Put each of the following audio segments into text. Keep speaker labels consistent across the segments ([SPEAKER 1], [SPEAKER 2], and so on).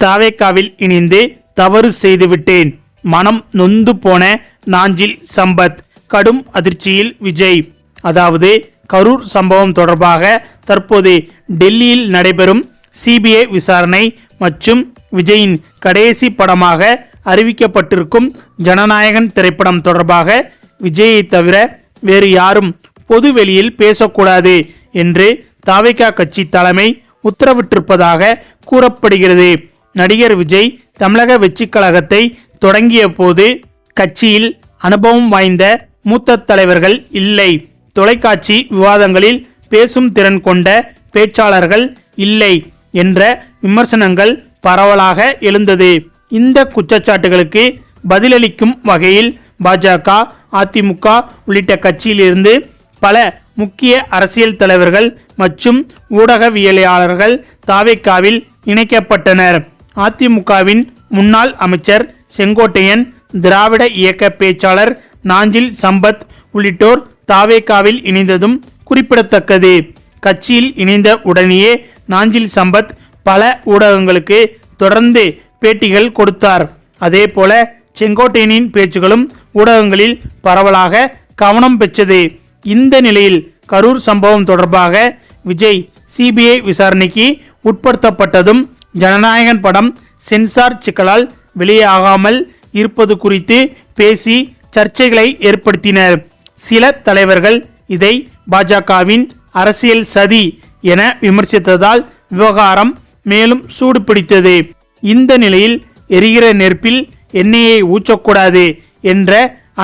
[SPEAKER 1] தாவேக்காவில் இணைந்து தவறு செய்துவிட்டேன். மனம் நொந்து போன நாஞ்சில் சம்பத் கடும் அதிர்ச்சியில் விஜய். அதாவது கரூர் சம்பவம் தொடர்பாக தற்போது டெல்லியில் நடைபெறும் சிபிஐ விசாரணை மற்றும் விஜயின் கடைசி படமாக அறிவிக்கப்பட்டிருக்கும் ஜனநாயகன் திரைப்படம் தொடர்பாக விஜயை தவிர வேறு யாரும் பொது வெளியில் பேசக்கூடாது என்று தாவைக்கா கட்சி தலைமை உத்தரவிட்டிருப்பதாக கூறப்படுகிறது. நடிகர் விஜய் தமிழக வெற்றிக் கழகத்தை தொடங்கிய போது கட்சியில் அனுபவம் வாய்ந்த மூத்த தலைவர்கள் இல்லை. தொலைக்காட்சி விவாதங்களில் பேசும் திறன் கொண்ட பேச்சாளர்கள் இல்லை என்ற விமர்சனங்கள் பரவலாக எழுந்தது. இந்த குற்றச்சாட்டுகளுக்கு பதிலளிக்கும் வகையில் பாஜக அதிமுக உள்ளிட்ட கட்சியிலிருந்து பல முக்கிய அரசியல் தலைவர்கள் மற்றும் ஊடகவியலாளர்கள் தாவேக்காவில் இணைக்கப்பட்டனர். அதிமுகவின் முன்னாள் அமைச்சர் செங்கோட்டையன் திராவிட இயக்க பேச்சாளர் நாஞ்சில் சம்பத் உள்ளிட்டோர் தாவேகாவில் இணைந்ததும் குறிப்பிடத்தக்கது. கட்சியில் இணைந்த உடனேயே நாஞ்சில் சம்பத் பல ஊடகங்களுக்கு தொடர்ந்து பேட்டிகள் கொடுத்தார். அதேபோல செங்கோட்டையனின் பேச்சுகளும் ஊடகங்களில் பரவலாக கவனம் பெற்றது. இந்த நிலையில் கரூர் சம்பவம் தொடர்பாக விஜய் சிபிஐ விசாரணைக்கு உட்படுத்தப்பட்டதும் ஜனநாயகன் படம் சென்சார் சிக்கலால் வெளியாகாமல் இருப்பது குறித்து பேசி சர்ச்சைகளை ஏற்படுத்தினர். சில தலைவர்கள் இதை பாஜகவின் அரசியல் சதி என விமர்சித்ததால் விவகாரம் மேலும் சூடு பிடித்தது இந்த நிலையில் எரிகிற நெருப்பில் எண்ணெயை ஊற்றக்கூடாது என்ற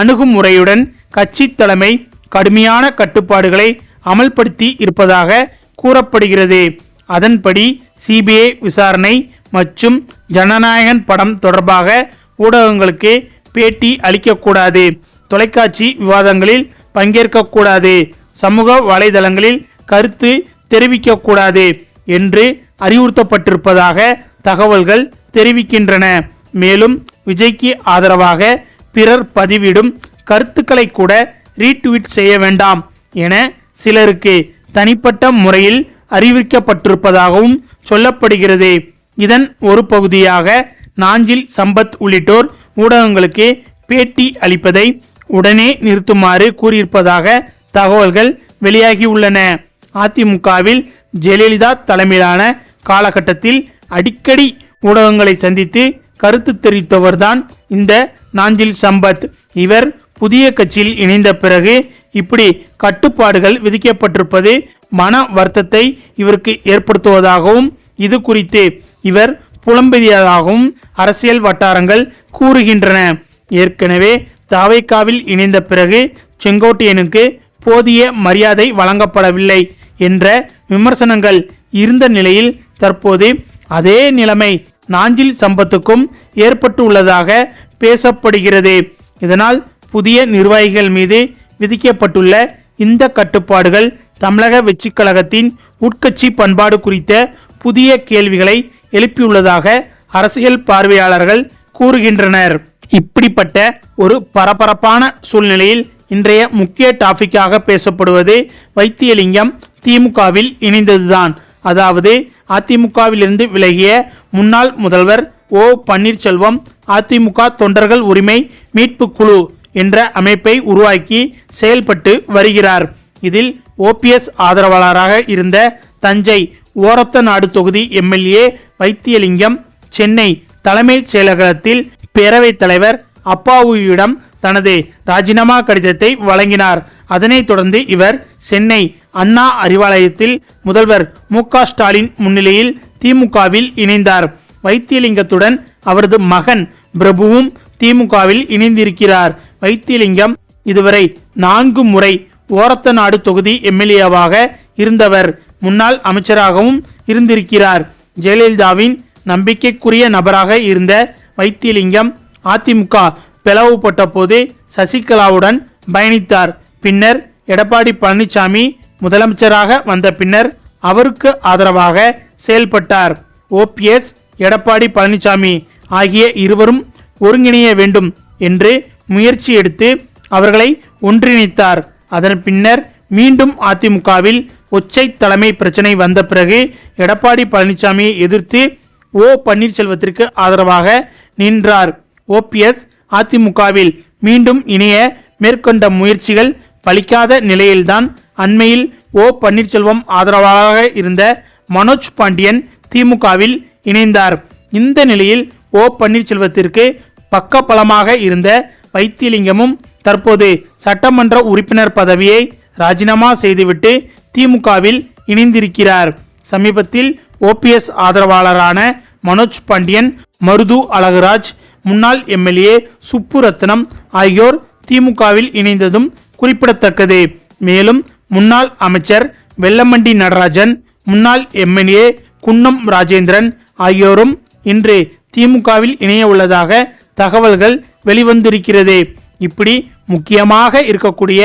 [SPEAKER 1] அணுகுமுறையுடன் கட்சி தலைமை கடுமையான கட்டுப்பாடுகளை அமல்படுத்தி இருப்பதாக கூறப்படுகிறது. அதன்படி சிபிஐ விசாரணை மற்றும் ஜனநாயகன் படம் தொடர்பாக ஊடகங்களுக்கு பேட்டி அளிக்கக்கூடாது. தொலைக்காட்சி விவாதங்களில் பங்கேற்கக்கூடாது. சமூக வலைதளங்களில் கருத்து தெரிவிக்கக்கூடாது என்று அறிவுறுத்தப்பட்டிருப்பதாக தகவல்கள் தெரிவிக்கின்றன. மேலும் விஜய்க்கு ஆதரவாக பிறர் பதிவிடும் கருத்துக்களை கூட ரீட்வீட் செய்ய வேண்டாம் என சிலருக்கு தனிப்பட்ட முறையில் அறிவிக்கப்பட்டிருப்பதாகவும் சொல்லப்படுகிறது. இதன் ஒரு பகுதியாக நாஞ்சில் சம்பத் உள்ளிட்டோர் ஊடகங்களுக்கு பேட்டி அளிப்பதை உடனே நிறுத்துமாறு கூறியிருப்பதாக தகவல்கள் வெளியாகியுள்ளன. அதிமுகவில் ஜெயலலிதா தலைமையிலான காலகட்டத்தில் அடிக்கடி ஊடகங்களை சந்தித்து கருத்து தெரிவித்தவர்தான் இந்த நாஞ்சில் சம்பத். இவர் புதிய கட்சியில் இணைந்த பிறகு இப்படி கட்டுப்பாடுகள் விதிக்கப்பட்டிருப்பது மன வருத்தத்தை இவருக்கு ஏற்படுத்துவதாகவும் இது குறித்து இவர் புலம்பெறியதாகவும் அரசியல் வட்டாரங்கள் கூறுகின்றன. ஏற்கனவே தாவைக்காவில் இணைந்த பிறகு செங்கோட்டையனுக்கு போதிய மரியாதை வழங்கப்படவில்லை என்ற விமர்சனங்கள் இருந்த நிலையில் தற்போது அதே நிலைமை நாஞ்சில் சம்பத்துக்கும் ஏற்பட்டுள்ளதாக பேசப்படுகிறது. இதனால் புதிய நிர்வாகிகள் மீது விதிக்கப்பட்டுள்ள இந்த கட்டுப்பாடுகள் தமிழக வெற்றிக் கழகத்தின் உட்கட்சி பண்பாடு குறித்த புதிய கேள்விகளை எழுப்பியுள்ளதாக அரசியல் பார்வையாளர்கள் கூறுகின்றனர். இப்படிப்பட்ட ஒரு பரபரப்பான சூழ்நிலையில் இன்றைய முக்கிய டாபிக்காக பேசப்படுவது வைத்தியலிங்கம் திமுகவில் இணைந்ததுதான். அதாவது அதிமுகவிலிருந்து விலகிய முன்னாள் முதல்வர் ஓ. பன்னீர்செல்வம் அதிமுக தொண்டர்கள் உரிமை மீட்பு குழு என்ற அமைப்பை உருவாக்கி செயல்பட்டு வருகிறார். இதில் ஓபிஎஸ் ஆதரவாளராக இருந்த தஞ்சை ஓரத்த நாடு தொகுதி எம்எல்ஏ வைத்தியலிங்கம் சென்னை தலைமைச் செயலகத்தில் பேரவைத் தலைவர் அப்பாவுவிடம் தனது ராஜினாமா கடிதத்தை வழங்கினார். அதனைத் தொடர்ந்து இவர் சென்னை அண்ணா அறிவாலயத்தில் முதல்வர் மு ஸ்டாலின் முன்னிலையில் திமுகவில் இணைந்தார். வைத்தியலிங்கத்துடன் அவரது மகன் பிரபுவும் திமுகவில் இணைந்திருக்கிறார். வைத்தியலிங்கம் இதுவரை நான்கு முறை ஓரத்த நாடு தொகுதி எம்எல்ஏவாக இருந்தவர். முன்னாள் அமைச்சராகவும் இருந்திருக்கிறார். ஜெயலலிதாவின் நம்பிக்கைக்குரிய நபராக இருந்த வைத்தியலிங்கம் அதிமுக பிளவுபட்ட போது சசிகலாவுடன் பயணித்தார். பின்னர் எடப்பாடி பழனிசாமி முதலமைச்சராக வந்த பின்னர் அவருக்கு ஆதரவாக செயல்பட்டார். ஓபிஎஸ் எடப்பாடி பழனிசாமி ஆகிய இருவரும் ஒருங்கிணைய வேண்டும் என்று முயற்சி எடுத்து அவர்களை ஒன்றிணைத்தார். அதன் பின்னர் மீண்டும் அதிமுகவில் உச்சை தலைமை பிரச்சனை வந்த பிறகு எடப்பாடி பழனிசாமியை எதிர்த்து ஓ பன்னீர்செல்வத்திற்கு ஆதரவாக நின்றார். ஓபிஎஸ் அதிமுகவில் மீண்டும் இணைய மேற்கொண்ட முயற்சிகள் பலிக்காத நிலையில்தான் அண்மையில் ஓ பன்னீர்செல்வம் ஆதரவாக இருந்த மனோஜ் பாண்டியன் திமுகவில் இணைந்தார். இந்த நிலையில் ஓ பன்னீர்செல்வத்திற்கு பக்கபலமாக இருந்த வைத்தியலிங்கமும் தற்போது சட்டமன்ற உறுப்பினர் பதவியை ராஜினாமா செய்துவிட்டு திமுகவில் இணைந்திருக்கிறார். சமீபத்தில் ஓபிஎஸ் ஆதரவாளரான மனோஜ் பாண்டியன் மருது அழகுராஜ் முன்னாள் எம்எல்ஏ சுப்புரத்னம் ஆகியோர் திமுகவில் இணைந்ததும் குறிப்பிடத்தக்கது. மேலும் முன்னாள் அமைச்சர் வெல்லமண்டி நடராஜன் முன்னாள் எம்எல்ஏ குன்னம் ராஜேந்திரன் ஆகியோரும் இன்று திமுகவில் இணைய உள்ளதாக தகவல்கள் வெளிவந்திருக்கிறது. இப்படி முக்கியமாக இருக்கக்கூடிய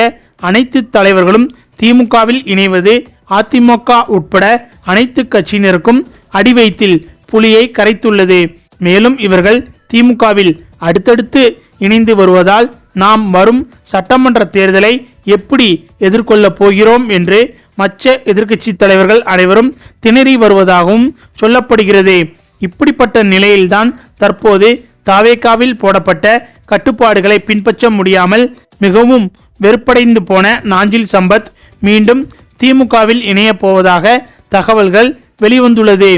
[SPEAKER 1] அனைத்து தலைவர்களும் திமுகவில் இணைவது அதிமுக உட்பட அனைத்து கட்சியினருக்கும் அடிவைத்தில் புலியை கரைத்துள்ளது. மேலும் இவர்கள் திமுகவில் அடுத்தடுத்து இணைந்து வருவதால் நாம் வரும் சட்டமன்ற தேர்தலை எப்படி எதிர்கொள்ளப் போகிறோம் என்று மற்ற எதிர்க்கட்சி தலைவர்கள் அனைவரும் திணறி வருவதாகவும் சொல்லப்படுகிறது. இப்படிப்பட்ட நிலையில்தான் தற்போது தாவேகாவில் போடப்பட்ட கட்டுப்பாடுகளை பின்பற்ற முடியாமல் மிகவும் வெறுப்படைந்து போன நாஞ்சில் சம்பத் மீண்டும் திமுகவில் இணையப் போவதாக தகவல்கள் வெளிவந்துள்ளது.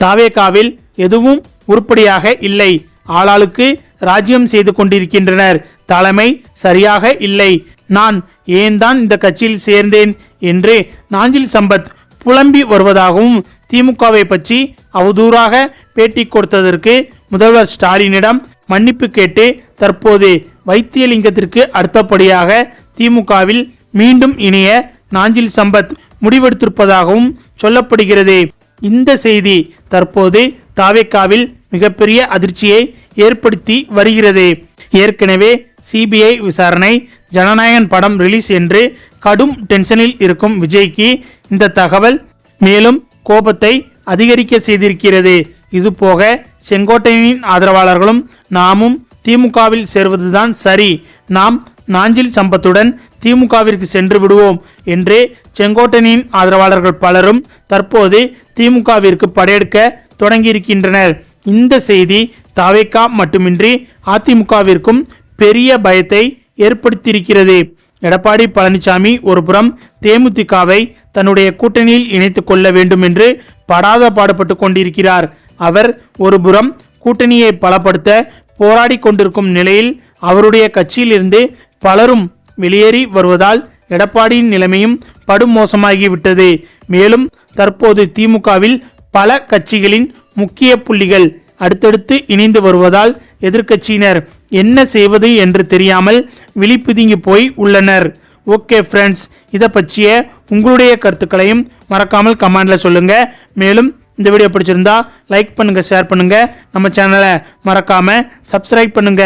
[SPEAKER 1] தாவேகாவில் எதுவும் உருப்படியாக இல்லை. ஆளாளுக்கு ராஜ்யம் செய்து கொண்டிருக்கின்றனர். தலைமை சரியாக இல்லை. நான் ஏன் தான் இந்த கட்சியில் சேர்ந்தேன் என்று நாஞ்சில் சம்பத் புலம்பி வருவதாகவும் திமுகவை பற்றி அவதூறாக பேட்டி கொடுத்ததற்கு முதல்வர் ஸ்டாலினிடம் மன்னிப்பு கேட்டு தற்போது வைத்தியலிங்கத்திற்கு அடுத்தபடியாக திமுகவில் மீண்டும் இணைய நாஞ்சில் சம்பத் முடிவெடுத்திருப்பதாகவும் சொல்லப்படுகிறது. இந்த செய்தி தற்போது தாவேக்காவில் மிகப்பெரிய அதிர்ச்சியை ஏற்படுத்தி வருகிறது. ஏற்கனவே சிபிஐ விசாரணை ஜனநாயகன் படம் ரிலீஸ் என்று கடும் டென்ஷனில் இருக்கும் விஜய்க்கு இந்த தகவல் மேலும் கோபத்தை அதிகரிக்க செய்திருக்கிறது. இதுபோக செங்கோட்டையனின் ஆதரவாளர்களும் நாமும் திமுகவில் சேர்வதுதான் சரி. நாம் நாஞ்சில் சம்பத்துடன் திமுகவிற்கு சென்று விடுவோம் என்று செங்கோட்டனின் ஆதரவாளர்கள் பலரும் தற்போது திமுகவிற்கு படையெடுக்க தொடங்கியிருக்கின்றனர். இந்த செய்தி தாவேக்கா மட்டுமின்றி அதிமுகவிற்கும் பெரிய பயத்தை ஏற்படுத்தியிருக்கிறது. எடப்பாடி பழனிசாமி ஒருபுறம் தேமுதிகவை தன்னுடைய கூட்டணியில் இணைத்து கொள்ள வேண்டும் என்று படாத பாடுபட்டு கொண்டிருக்கிறார். அவர் ஒருபுறம் கூட்டணியை பலப்படுத்த போராடி கொண்டிருக்கும் நிலையில் அவருடைய கட்சியிலிருந்து பலரும் வெளியேறி வருவதால் எடப்பாடியின் நிலைமையும் படுமோசமாகிவிட்டது. மேலும் தற்போது திமுகவில் பல கட்சிகளின் முக்கிய புள்ளிகள் அடுத்தடுத்து இணைந்து வருவதால் எதிர்க்கட்சியினர் என்ன செய்வது என்று தெரியாமல் விழிப்புதுங்கி போய் உள்ளனர். ஓகே ஃப்ரெண்ட்ஸ் இதை பற்றிய உங்களுடைய கருத்துக்களையும் மறக்காமல் கமெண்டில் சொல்லுங்கள் மேலும் இந்த வீடியோ பிடிச்சிருந்தா லைக் பண்ணுங்க ஷேர் பண்ணுங்க. நம்ம சேனலை மறக்காம சப்ஸ்கிரைப் பண்ணுங்க.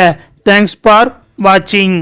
[SPEAKER 1] தேங்க்ஸ் ஃபார் வாட்சிங்